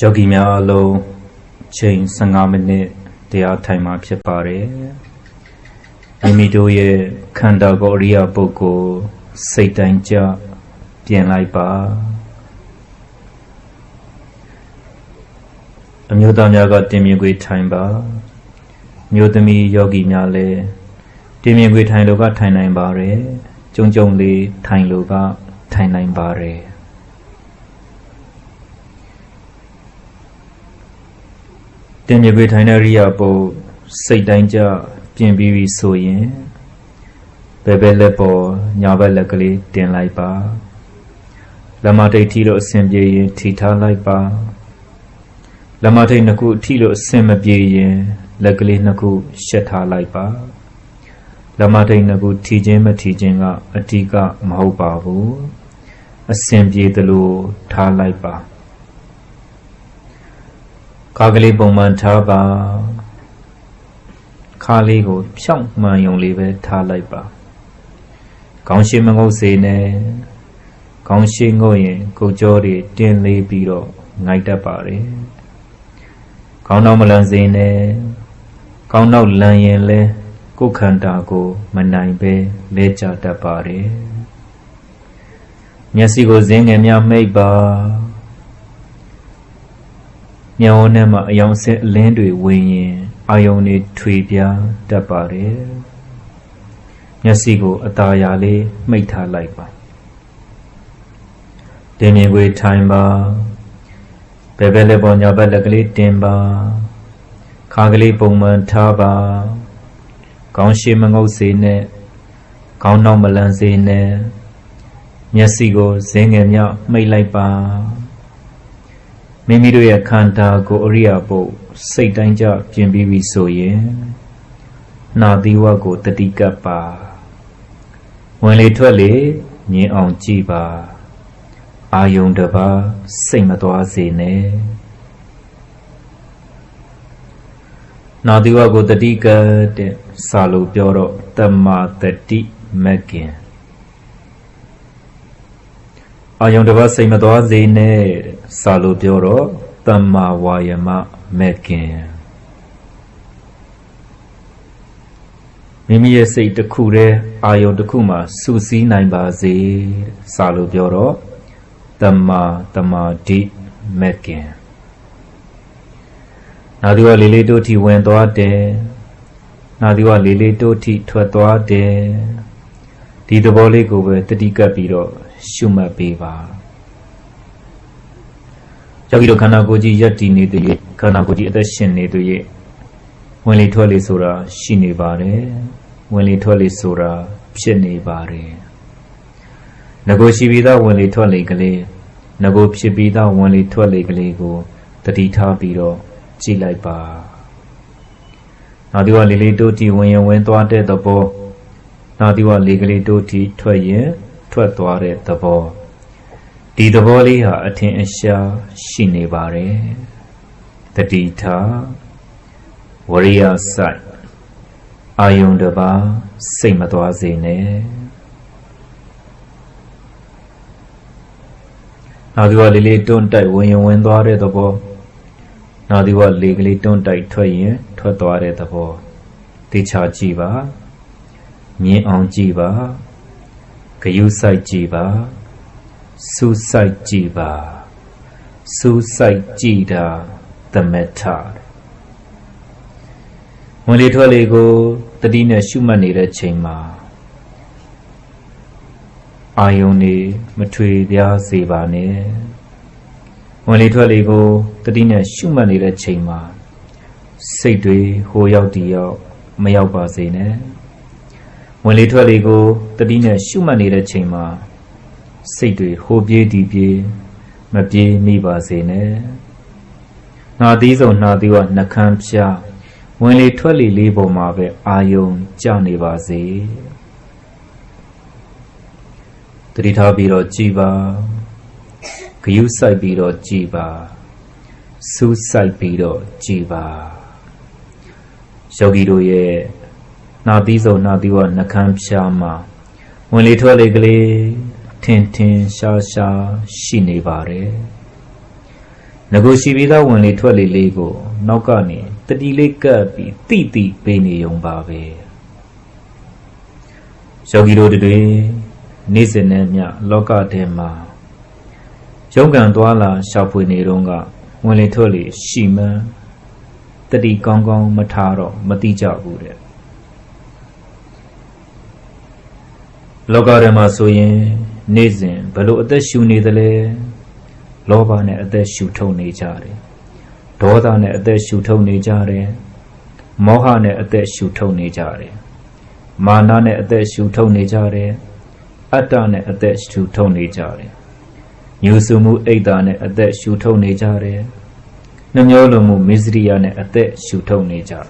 ယောဂီများအလုံးချိန်15မိနစ်တရားထိုင်မှာဖြစ်ပါတယ်မိမိတို့ရဲ့ခန္ဓာကိုယ်အရိယာပုဂ္ဂိုလ်စိတ်တိုင်းကြပြင်လိုက်ပါအမျိုးသားများကတင်မြင်ခွေထိုင်ပါမျိုးသမီးယောဂီများလည်းတင်မြင်ခွေထိုင်လို့ကထိုင်နိုင်ပါတယ်ကြုံကြုံလေးထိုင်လို့ကထိုင်နိုင်ပါတယ် တင်မြေပေထိုင်တဲ့ရိယာပုတ်စိတ်တိုင်းကြပြင်ပြီးပြီဆိုရင်ဘယ်ဘက်လက်ပေါ်ညာဘက်လက်ကလေးတင်လိုက်ပါလက်မထိတ်ထီလို့အဆင်ပြေရင်ထိထားလိုက်ပါလက်မထိတ်နှစ်ခုထီလို့အဆင်မပြေရင်လက်ကလေးနှစ်ခုရှက်ထားလိုက်ပါလက်မထိတ်နှစ်ခုထီခြင်းမထီခြင်းကအဓိကမဟုတ်ပါဘူးအဆင်ပြေသလိုထားလိုက်ပါ ခါကလေးပုံမှန်ထားပါခါလေးကိုဖြောင့်မှန်ယုံလေးပဲထားလိုက်ပါခေါင်းရှိမငုတ်စေနဲ့ခေါင်းရှိငုတ်ရင်ကိုကြောတွေတင်းလေးပြီးတော့ငိုက်တတ်ပါတယ်ခေါင်းတော့မလန်စေနဲ့ခေါင်းတော့လန်ရင်လဲကိုယ်ခန္ဓာကို မနိုင်ပဲလဲကြတတ်ပါတယ်မျက်စိကိုဇင်းငယ်များမှိတ်ပါ မျက်ဝန်းထဲမှာအယောင်ဆက်အလင်းတွေဝင်ရင်အာယုန်တွေထွေပြားတတ်ပါတယ်မျက်စိကိုအตาရလေးမှိတ်ထားလိုက်ပါတင်မြင်ခွေထိုင်ပါဘယ်ဘက်လက်ပေါ်ညာဘက်လက်ကလေးတင်ပါခါကလေးပုံမှန်ထားပါခေါင်းရှိမငုတ်စေနဲ့ခေါင်းနောက်မလန်စေနဲ့မျက်စိကိုဇင်းငယ်မြောက်မှိတ်လိုက်ပါ မိမိတို့ရဲ့ခန္ဓာကိုအရိယာပုတ်စိတ်တိုင်းကြပြင်ပြီးပြီဆိုရင်နာသီဝကိုတတိကပ်ပါဝင်လေထွက်လေမြင်အောင်ကြည့်ပါအာယုံတပါစိတ်မသွားစေနဲ့နာသီဝကိုတတိကပ်တဲ့စာလို့ပြောတော့တမ္မာတတိမက္ကင်အာယုံတစ်ပါးစိတ်မသွားစေနဲ့ စာလို့ပြောတော့တမ္မာဝါယမမဲ့ခင်မိမိရဲ့စိတ်တစ်ခုတည်းအာယုံတစ်ခုမှာစူးစီးနိုင်ပါစေစာလို့ပြောတော့တမ္မာတမာတိမဲ့ခင်နာဒီဝလေးလေးတို့ထိဝင်သွားတယ်နာဒီဝလေးလေးတို့ထိထွက်သွားတယ်ဒီသဘောလေးကိုပဲတတိကပ်ပြီးတော့ရှုမှတ်ပေးပါ ယောဂီတို့ခန္ဓာကိုယ်ကြီးယက်တည်နေတဲ့ခန္ဓာကိုယ်ကြီးအသက်ရှင်နေတဲ့ဝင်လေထွက်လေဆိုတာရှိနေပါတယ်ဝင်လေထွက်လေဆိုတာဖြစ်နေပါတယ်ငကိုရှိပြီးသားဝင်လေထွက်လေကလေးငကိုဖြစ်ပြီးသားဝင်လေထွက်လေကလေးကိုတတိထားပြီးတော့ကြည့်လိုက်ပါနောက်ဒီကလေးလေးတို့တီဝင်ရင်ဝင်သွားတဲ့သဘောနောက်ဒီကလေးကလေးတို့တီထွက်ရင်ထွက်သွားတဲ့သဘော ဒီသဘောလေးဟာအထင်အရှားရှိနေပါတယ်တတိထားဝရိယဆိုင်အာယုန်တပါစိတ်မသွားစေနဲ့နောက်ဒီကလေးလေးတွန်းတိုက်ဝင်ရင်ဝင်သွားတဲ့သဘောနောက်ဒီကလေးကလေးတွန်းတိုက်ထွက်ရင်ထွက်သွားတဲ့သဘောတေချာကြည့်ပါမြင်အောင်ကြည့်ပါဂယုစိုက်ကြည့်ပါ စူးစိုက်ကြည့်ပါစူးစိုက်ကြည့်တာသမထဝင်လေထွက်လေကိုတတိနဲ့ရှုမှတ်နေတဲ့ချိန်မှာအာယုန်နေမထွေပြားစေပါနဲ့ဝင်လေထွက်လေကိုတတိနဲ့ရှုမှတ်နေတဲ့ချိန်မှာစိတ်တွေဟိုရောက်ဒီရောက်မရောက်ပါစေနဲ့ဝင်လေထွက်လေကိုတတိနဲ့ရှုမှတ်နေတဲ့ချိန်မှာ စိတ်တွေဟိုပြေးဒီပြေးမပြေးမိပါစေနဲ့နှာသီးဆုံးနှာသီးကနှကန်းဖြားဝင်လေထွက်လေလေးပေါ်မှာပဲအာယုံကြနေပါစေတတိထားပြီးတော့ကြည်ပါဂယုစိုက်ပြီးတော့ကြည်ပါစူးစိုက်ပြီးတော့ကြည်ပါယောဂီတို့ရဲ့နာသီးဆုံးနာသီးကနှကန်းဖြားမှာဝင်လေထွက်လေကလေး ထင်ထင်ရှားရှားရှိနေပါတယ်ငကိုရှိပြီးသားဝင်လေထွက်လေလေးကို နောက်ကနေတတိလေးကပ်ပြီးတိတိပေးနေုံပါပဲယောဂီတို့တွေနေ့စဉ်နဲ့မျှလောကထဲမှာရုံးကန်သွားလာရှောက်ဖွေနေတော့ကဝင်လေထွက်လေရှိမှန်းတတိကောင်းကောင်းမထားတော့မတိကြဘူးတဲ့လောကထဲမှာဆိုရင် နေ့စဉ်ဘလို့အသက်ရှူနေသလဲလောဘနဲ့အသက်ရှူထုတ်နေကြတယ်ဒေါသနဲ့အသက်ရှူထုတ်နေကြတယ်မောဟနဲ့အသက်ရှူထုတ်နေကြတယ်မာနနဲ့အသက်ရှူထုတ်နေကြတယ်အတ္တနဲ့အသက်ရှူထုတ်နေကြတယ်ညူစုမှုအိတ်တာနဲ့အသက်ရှူထုတ်နေကြတယ်နှမျောလိုမှုမစ္စရိယနဲ့အသက်ရှူထုတ်နေကြတယ်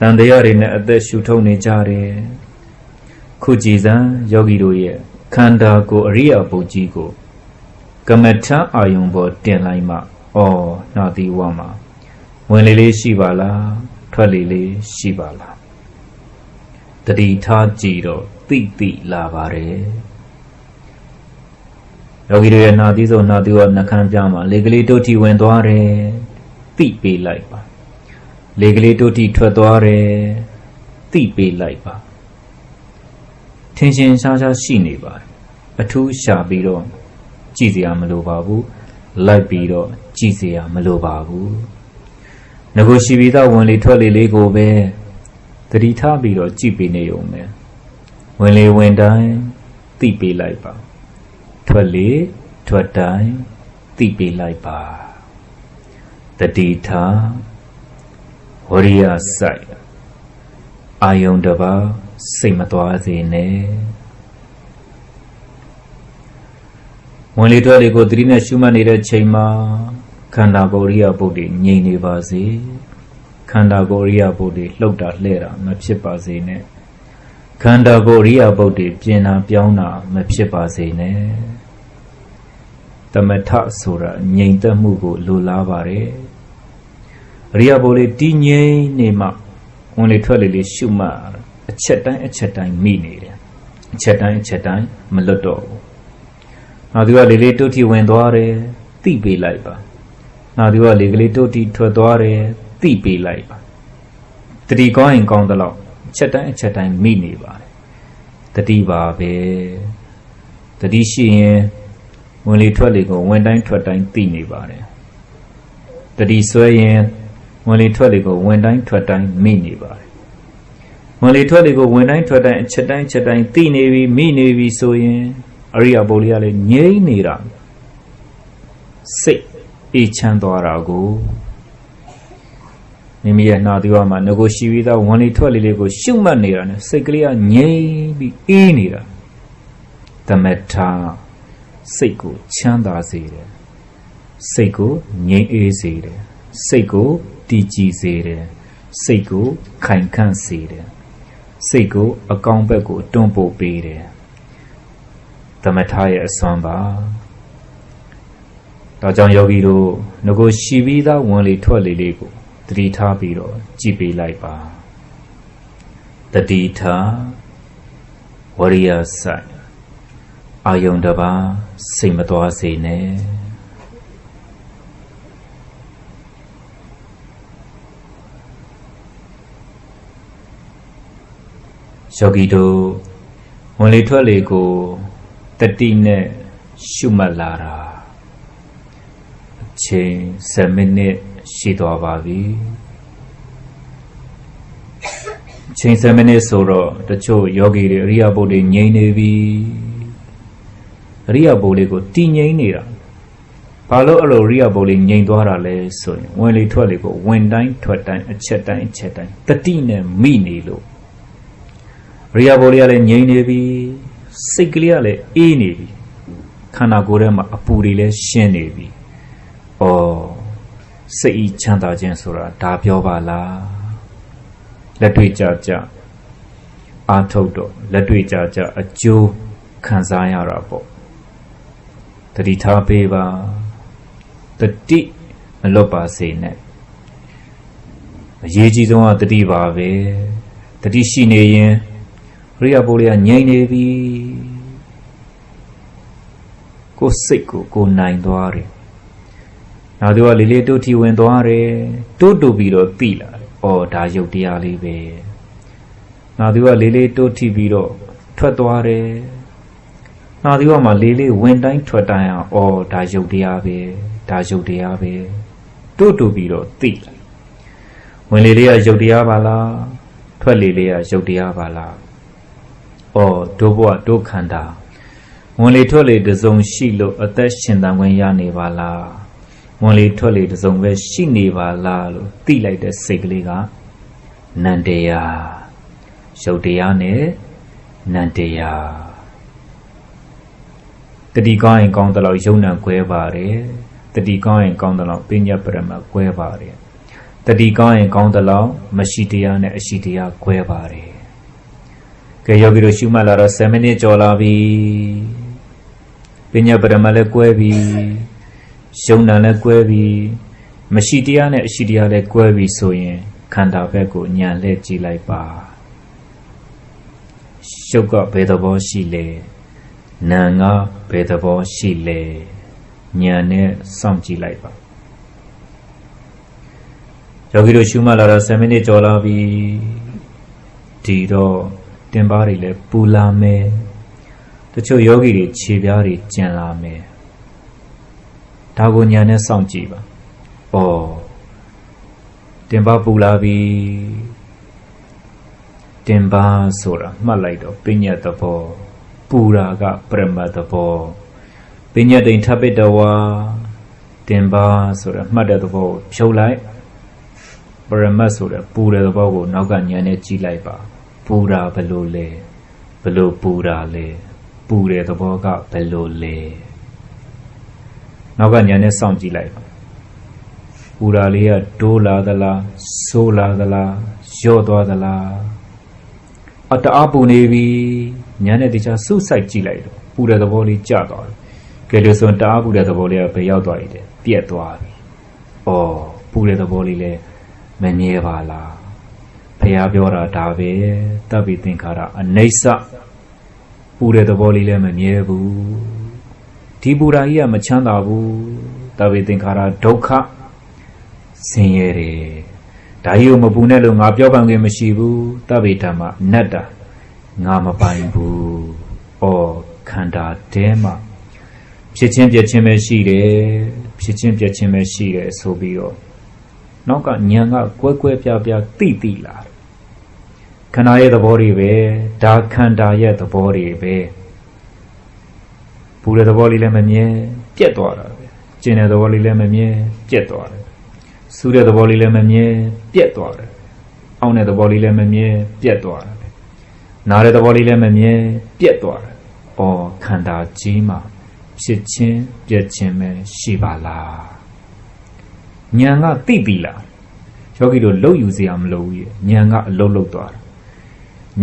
တန်တရားတွေနဲ့အသက်ရှူထုတ်နေကြတယ်ခုကြည်စံယောဂီတို့ရဲ့ ခန္ဓာကိုယ်အရိယာပုကြီးကိုကမ္မထအာယုံပေါ်တင်လိုက်မှဩနာတိဝမှာဝင်လေလေးရှိပါလားထွက်လေလေးရှိပါလားတတိထားကြည့်တော့တိတိလာပါတယ်ယောဂီတွေရဲ့နာသီးဆုံးနာသီးဝနှခမ်းပြမှာလေကလေးတုတ်တီဝင်သွားတယ်တိပေးလိုက်ပါလေကလေးတုတ်တီထွက်သွားတယ်တိပေးလိုက်ပါ ထင်ရှင်ရှားရှားရှိနေပါတယ်အထူးရှာပြီးတော့ကြည့်စရာမလိုပါဘူးလိုက်ပြီးတော့ကြည့်စရာမလိုပါဘူးငကိုရှိပြီးသားဝင်လေထွက်လေလေးကိုပဲတတိထားပြီးတော့ကြည့်ပေးနေုံပဲဝင်လေဝင်တိုင်းသိပေးလိုက်ပါထွက်လေထွက်တိုင်းသိပေးလိုက်ပါတတိထားဝရိယစိုက်အာယုံတပါ စိတ်မသွားစေနဲ့ဝင်လေထွက်လေကိုသတိနဲ့ရှုမှတ်နေတဲ့ချိန်မှာခန္ဓာကိုယ်ရိယပုတ်တွေငြိမ်နေပါစေခန္ဓာကိုယ်ရိယပုတ်တွေလှုပ်တာလှဲ့တာမဖြစ်ပါစေနဲ့ခန္ဓာကိုယ်ရိယပုတ်တွေပြင်တာပြောင်းတာမဖြစ်ပါစေနဲ့တမထဆိုတာငြိမ်သက်မှုကိုလိုလားပါတယ်အရိယပုတ်လေးတည်ငြိမ်နေမှဝင်လေထွက်လေလေးရှုမှတ် အချက်တိုင်းအချက်တိုင်းမိနေတယ်အချက်တိုင်းအချက်တိုင်းမလွတ်တော့ဘူးနောက်သူကလေလေးတုတ်ထီဝင်သွားတယ်သိပေးလိုက်ပါနောက်သူကလေကလေးတုတ်ထီထွက်သွားတယ်သိပေးလိုက်ပါတတိကောင်းရင်ကောင်းသလောက်အချက်တိုင်းအချက်တိုင်းမိနေပါတယ်တတိပါပဲတတိရှိရင်ဝင်လေထွက်လေကိုဝင်တိုင်းထွက်တိုင်းသိနေပါတယ်တတိဆွဲရင်ဝင်လေထွက်လေကိုဝင်တိုင်းထွက်တိုင်းမိနေပါတယ် ဝင်လေထွက်လေကိုဝင်တိုင်းထွက်တိုင်းအချက်တိုင်းချက်တိုင်းသိနေပြီမိနေပြီဆိုရင်အရိယာပုလေးကလည်းငြိမ့်နေတာစိတ်အေးချမ်းသွားတာကိုမိမိရဲ့နှာသီးဝါမှာငကိုရှိပြီးသားဝင်လေထွက်လေလေးကိုရှုမှတ်နေတာနဲ့စိတ်ကလေးကငြိမ့်ပြီးအေးနေတာသမထာစိတ်ကိုချမ်းသာစေတယ်စိတ်ကိုငြိမ်အေးစေတယ်စိတ်ကိုတည်ကြည်စေတယ်စိတ်ကိုခိုင်ခန့်စေတယ် စိတ်ကို အကောင်းဘက်ကိုတွန်းပို့ပေးတယ်သမထရဲ့အစွမ်းပါဒါကြောင့်ယောဂီတို့ငကိုရှိပြီးသားဝင်လေထွက်လေလေးကိုတတိထားပြီးတော့ကြည်ပေးလိုက်ပါတတိထားဝရိယဆိုင်အာယုံတပါစိတ်မသွားစေနဲ့ ယောဂီတို့ဝင်လေထွက်လေကိုတတိနဲ့ရှုမှတ်လာတာအချိန်7မိနစ်ရှိသွားပါပြီအချိန်7မိနစ်ဆိုတော့တချို့ယောဂီတွေအရိယာပုတ်တွေငြိမ့်နေပြီအရိယာပုတ်လေးကိုတည်ငြိမ့်နေတာဘာလို့အဲ့လိုအရိယာပုတ်လေးငြိမ့်သွားတာလဲဆိုရင်ဝင်လေထွက်လေကိုဝင်တိုင်းထွက်တိုင်းအချက်တိုင်းအချက်တိုင်းတတိနဲ့မိနေလို့အ ရိယာပုတ်လေးကလည်းငြိမ့်နေပြီစိတ်ကလေးကလည်းအေးနေပြီခန္ဓာကိုယ်ထဲမှာအပူတွေလည်းရှင်းနေပြီဩစိတ်ဤချမ်းသာခြင်းဆိုတာဒါပြောပါလားလက်တွေ့ကြကြအာထုတ်တော့လက်တွေ့ကြကြအကျိုးခံစားရတာပေါ့တတိထားပေးပါတတိမလွတ်ပါစေနဲ့အရေးကြီးဆုံးကတတိပါပဲတတိရှိနေရင် ရိယပိုးလေးကငြိမ့်နေပြီကိုယ်စိတ်ကိုကိုနိုင်သွားတယ်နောက်သူကလေးလေးတိုးထီဝင်သွားတယ်တိုးတူပြီးတော့သိလာတယ်။အော်ဒါယုတ်တရားလေးပဲ။နောက်သူကလေးလေးတိုးထီပြီးတော့ထွက်သွားတယ်။နောက်သူကမှလေးလေးဝင်တိုင်းထွက်တိုင်းအောင်အော်ဒါယုတ်တရားပဲ။ဒါယုတ်တရားပဲ။တိုးတူပြီးတော့သိလာ။ဝင်လေးလေးကယုတ်တရားပါလား။ထွက်လေးလေးကယုတ်တရားပါလား။ အော်ဒုဘဝဒုခန္ဓာဝင်လေထွက်လေတစုံရှိလို့အသက်ရှင်သန်ခွင့်ရနေပါလား။ဝင်လေထွက်လေတစုံပဲရှိနေပါလားလို့သိလိုက်တဲ့စိတ်ကလေးကနန္တရားရုပ်တရားနဲ့နန္တရားတတိကောင်းရင်ကောင်းတယ်လို့ယုံနံကွဲပါတယ်တတိကောင်းရင်ကောင်းတယ်လို့ပညာပရမတ်ကွဲပါတယ်တတိကောင်းရင်ကောင်းတယ်လို့မရှိတရားနဲ့အရှိတရားကွဲပါတယ် ကဲယောဂီတို့ရှုမှတ်လာတော့7မိနစ်ကျော်လာပြီပညာပရမတ်လည်းကွဲပြီယုံနံလည်းကွဲပြီမရှိတရားနဲ့အရှိတရားလည်းကွဲပြီဆိုရင်ခန္ဓာဘက်ကိုညံလှည့်ကြည့်လိုက်ပါရှုပ်ကဘယ်သဘောရှိလဲနာငါဘယ်သဘောရှိလဲညံနဲ့စောင့်ကြည့်လိုက်ပါယောဂီတို့ရှုမှတ်လာတော့7မိနစ်ကျော်လာပြီဒီတော့ တင်ပါးတွေလည်းပူလာမယ်တချို့ယောဂီတွေခြေပြားတွေကျန်လာမယ်ဒါကိုညာနဲ့စောင့်ကြည့်ပါ။အော်တင်ပါပူလာပြီတင်ပါဆိုတာမှတ်လိုက်တော့ပညာသဘောပူရာကပရမတ်သဘောပညာတိန်ထပ်ပစ်တော်ဝါတင်ပါဆိုတာမှတ်တဲ့သဘောကိုဖြုတ်လိုက်ပရမတ်ဆိုတဲ့ပူတဲ့သဘောကိုနောက်ကညာနဲ့ကြည့်လိုက်ပါ ပူရာဘယ်လိုလဲဘယ်လိုပူရာလဲပူတဲ့သဘောကဘယ်လိုလဲနောက်ကညာနဲ့စောင့်ကြည့်လိုက်ပါပူရာလေးကတိုးလာသလားဆိုးလာသလားရော့သွားသလားအတအားပူနေပြီညာနဲ့တခြားစုစိုက်ကြည့်လိုက်တော့ပူတဲ့သဘောလေးကျသွားတယ်ကဲလို့ဆိုရင်တအားပူတဲ့သဘောလေးကဘယ်ရောက်သွားပြီလဲပြက်သွားပြီဩပူတဲ့သဘောလေးလည်းမမြဲပါလား ဖះပြောတာဒါပဲတပ်ပြီးသင်္ခါရအနိစ္စပူတဲ့သဘောလေးလည်းမမြဲဘူးဒီပူရာကြီးကမချမ်းသာဘူးတပ်ပြီးသင်္ခါရဒုက္ခဆင်းရဲတယ်ဒါကြီးကိုမပူနဲ့လို့ငါပြောပန်ခြင်းမရှိဘူးတပ်ပြီးဓမ္မနတ်တာငါမပိုင်ဘူးဩခန္ဓာတဲမှာဖြစ်ချင်းပြက်ချင်းပဲရှိတယ်ဖြစ်ချင်းပြက်ချင်းပဲရှိတယ်ဆိုပြီးတော့နောက်ကညံကကွဲကွဲပြားပြားတိတိလာတယ် ခန္ဓာရဲ့သဘောတွေပဲဒါခန္ဓာရဲ့သဘောတွေပဲပူတဲ့သဘောလေးလည်းမမြဲပြက်သွားတာပဲကျင်တဲ့သဘောလေးလည်းမမြဲပြက်သွားတယ်စူးတဲ့သဘောလေးလည်းမမြဲပြက်သွားတယ်အောင်းတဲ့သဘောလေးလည်းမမြဲပြက်သွားတယ်နားတဲ့သဘောလေးလည်းမမြဲပြက်သွားတယ်ဩခန္ဓာကြီးမှာဖြစ်ချင်းပြက်ချင်းပဲရှိပါလားဉာဏ်ကသိပြီလားယောဂီတို့လှုပ်ယူစရာမလိုဘူးဉာဏ်ကအလုံးလုံးသွားတယ်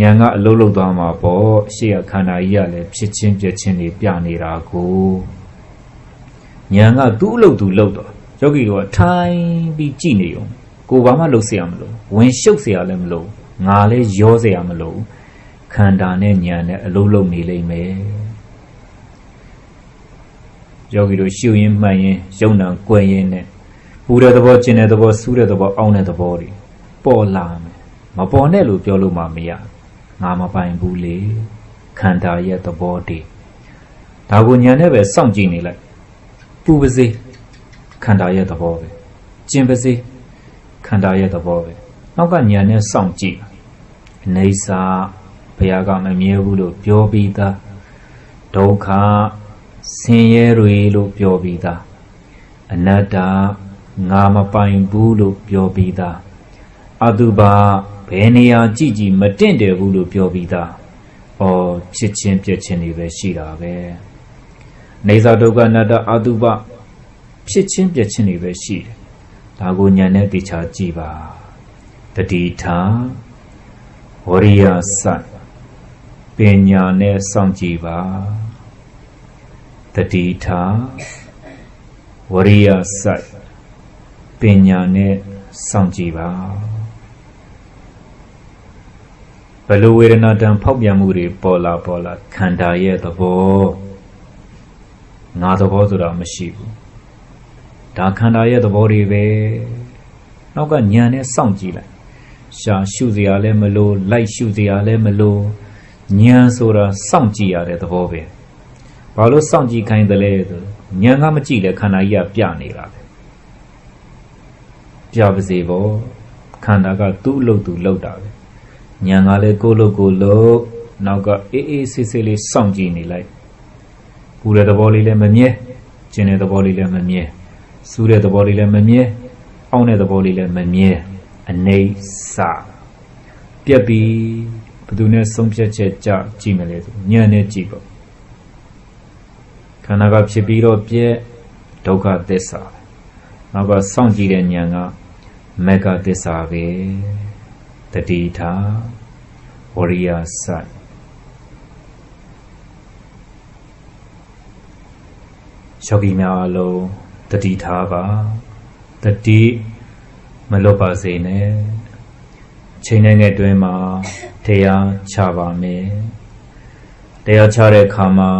ဉာဏ်ကအလုံးလုံးသွားမှာပေါ့ရှေ့ကခန္ဓာကြီးကလည်းဖြစ်ချင်းပြက်ချင်းတွေပြနေတာကိုဉာဏ်ကသူ့အလုပ်သူလုပ်တော့ယောဂီတို့ကထိုင်ပြီးကြည့်နေုံကိုဘာမှလှုပ်เสียမလို့ဝင်ရှုပ်เสียလည်းမလို့ငါလည်းရောเสียမလို့ခန္ဓာနဲ့ဉာဏ်နဲ့အလုံးလုံးနေလိမ့်မယ်ယောဂီတို့ရှုရင်မှန်ရင်ယုံနာကွယ်ရင်နဲ့ပူတဲ့သဘောကျင်တဲ့သဘောစူးတဲ့သဘောအောင်းတဲ့သဘောတွေပေါ်လာမယ်မပေါ်နဲ့လို့ပြောလို့မှမရ ငါမပိုင်ဘူးလေခန္ဓာရဲ့သဘောတွေဒါကိုညာနဲ့ပဲစောင့်ကြည့်နေလိုက်ပူပါစေခန္ဓာရဲ့သဘောပဲကျင်ပါစေခန္ဓာရဲ့သဘောပဲနောက်ကညာနဲ့စောင့်ကြည့်အနေစာဘုရားကမမြဲဘူးလို့ပြောပြီးသားဒုက္ခဆင်းရဲတွေလို့ပြောပြီးသားအနတ္တငါမပိုင်ဘူးလို့ပြောပြီးသားအတုပါ ဘယ်နေရာကြည့်ကြည့်မတင့်တယ်ဘူးလို့ပြောပြီးသားဩဖြစ်ချင်းပြက်ချင်းတွေပဲရှိတာပဲနေသာဒုက္ခအနတ္တအတုပဖြစ်ချင်းပြက်ချင်းတွေပဲရှိတယ်ဒါကိုညာနဲ့တေချာကြည့်ပါတတိထာဝရိယစပညာနဲ့စောင့်ကြည့်ပါတတိထာဝရိယစပညာနဲ့စောင့်ကြည့်ပါ ဘယ်လိုဝေဒနာတံဖောက်ပြန်မှုတွေပေါ်လာပေါ်လာခန္ဓာရဲ့သဘောငါသဘောဆိုတာမရှိဘူးဒါခန္ဓာရဲ့သဘောတွေပဲနောက်ကညံနဲ့စောင့်ကြည့်လိုက်ရှာရှုစရာလည်းမလိုလိုက်ရှုစရာလည်းမလိုညံဆိုတာစောင့်ကြည့်ရတဲ့သဘောပဲဘာလို့စောင့်ကြည့်ခိုင်းတယ်လဲဆိုညံကမကြည့်လဲခန္ဓာကြီးကပြနေတာပဲပြပါစေပေါ့ခန္ဓာကသူ့အလုပ်သူလုပ်တာပဲ ညံကလည်းကိုယ့်လုပ်ကိုယ်လုပ်နောက်ကအေးအေးဆေးဆေးလေးစောင့်ကြည့်နေလိုက်ပူတဲ့သဘောလေးလည်းမမြဲကျင်တဲ့သဘောလေးလည်းမမြဲစူးတဲ့သဘောလေးလည်းမမြဲအောင်းတဲ့သဘောလေးလည်းမမြဲအနေစပြက်ပြီးဘယ်သူနဲ့ဆုံးဖြတ်ချက်ကြကြည့်မလဲဆိုညံနဲ့ကြည့်ပေါ့ခန္ဓာကဖြစ်ပြီးတော့ပြက်ဒုက္ခသစ္စာနောက်ကစောင့်ကြည့်တဲ့ဉာဏ်ကမေဃသစ္စာပဲ တတိထားဝရိယစိုက်ယောဂီများအလုံးတတိထားပါတတိမလွတ်ပါစေနဲ့ချိန်နဲ့ငယ်တွင်းမှာတရားချပါမယ်တရားချတဲ့အခါမှာ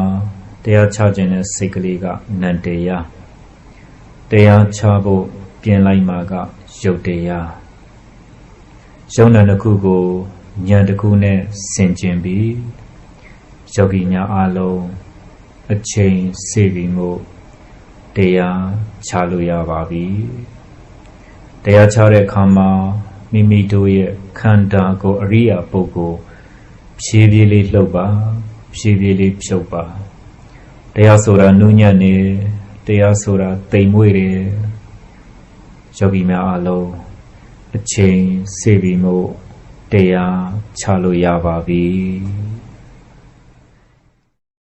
တရားချခြင်းတဲ့စိတ်ကလေးကနန္တရားတရားချဖို့ပြင်လိုက်မှာကယုတ်တရား ယုံနာတစ်ခုကိုဉာဏ်တစ်ခုနဲ့ဆင်ကျင်ပြီးယောဂီများအလုံးအချိန်စေပြီးမှုတရားချလို့ရပါပြီတရားချတဲ့အခါမှာမိမိတို့ရဲ့ခန္ဓာကိုယ်အရိယာပုဂ္ဂိုလ်ဖြည်းဖြည်းလေးလှုပ်ပါဖြည်းဖြည်းလေးဖြုတ်ပါတရားဆိုတာနုညံ့နေတရားဆိုတာတိမ်မွေ့တယ်ယောဂီများအလုံး အချိန်စေပြီးမှုတရားချလို့ရပါပြီ